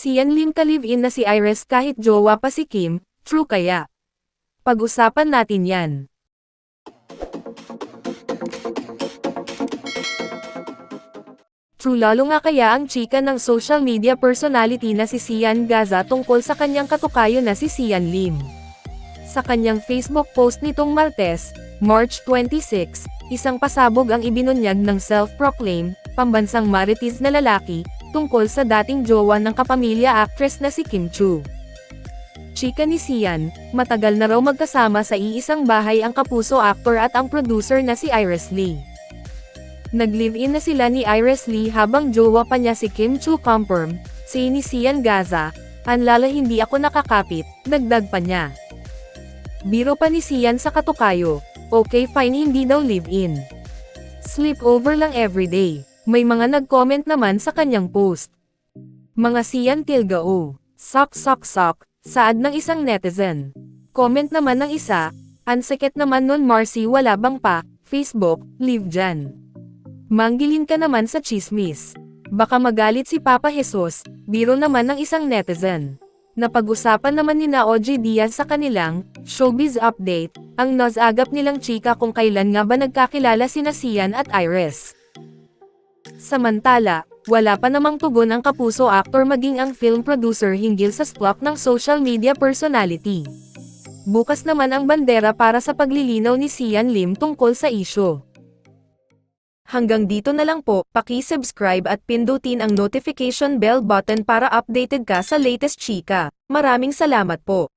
Sian Lim ka-live-in na si Iris kahit jowa pa si Kim, true kaya? Pag-usapan natin yan. True lalo nga kaya ang chika ng social media personality na si Sian Gaza tungkol sa kanyang katukayo na si Sian Lim. Sa kanyang Facebook post nitong Martes, March 26, isang pasabog ang ibinunyag ng self-proclaimed, pambansang marites na lalaki, tungkol sa dating jowa ng kapamilya actress na si Kim Chu. Chika ni Sian, matagal na raw magkasama sa iisang bahay ang kapuso actor at ang producer na si Iris Lee. Nag-live-in na sila ni Iris Lee habang jowa pa niya si Kim Chu confirm, si ni Sian Gaza, anlala hindi ako nakakapit, dagdag pa niya. Biro pa ni Sian sa katukayo, okay fine hindi daw live-in. Sleepover lang everyday, may mga nag-comment naman sa kanyang post. Mga Sian Tilgao, sok sok sok, saad ng isang netizen. Comment naman ng isa, ansekit naman nun Marcy wala bang pa, Facebook, live dyan. Manggilin ka naman sa chismis. Baka magalit si Papa Jesus, biro naman ng isang netizen. Napag-usapan naman ni na OJ Diaz sa kanilang showbiz update, ang nasagap nilang chika kung kailan nga ba nagkakilala sina Sian at Iris. Samantala, wala pa namang tugon ang kapuso actor maging ang film producer hinggil sa splok ng social media personality. Bukas naman ang bandera para sa paglilinaw ni Sian Lim tungkol sa isyo. Hanggang dito na lang po, paki-subscribe at pindutin ang notification bell button para updated ka sa latest chika. Maraming salamat po.